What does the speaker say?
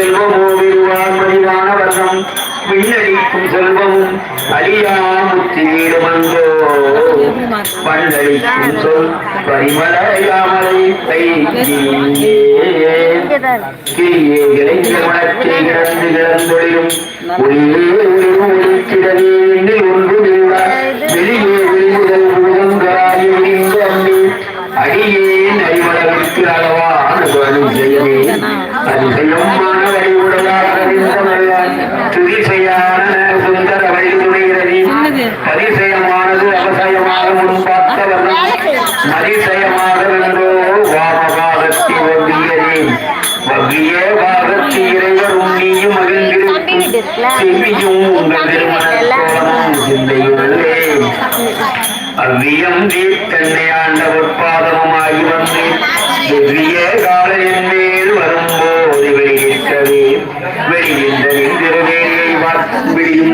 செல்வமோ விருவான் மதிவான வர்ணம் விண்ணடிக்கும் செல்வமும் அழியா முத்தி வீடுமந்தோ பண்டடிக்கும் சொல் பரிமலையாமலை கிரியே இளைஞ மனத்தை கிடந்து கிடந்தொழிலும். உள்ளே செய்யவே அதிசயமான வழிவுடையார் அறிந்தவர்கள் துதிசையான சுந்தர வழிதுணைகிறதே அவசயமாக வென்றோ வாமபாகத்தி வவ்விய பாகத்தி இறைவர் உன்னியும் மகிழ்ந்திருக்கும் செவியும் உங்கள் திருமணத்தோடும் சிந்தையுள்ளே அவ்வியம் தன்னை ஆண்ட உற்பாதமாகி வரும்போது வெளியிட்டவே வெளியின்ற விடியும்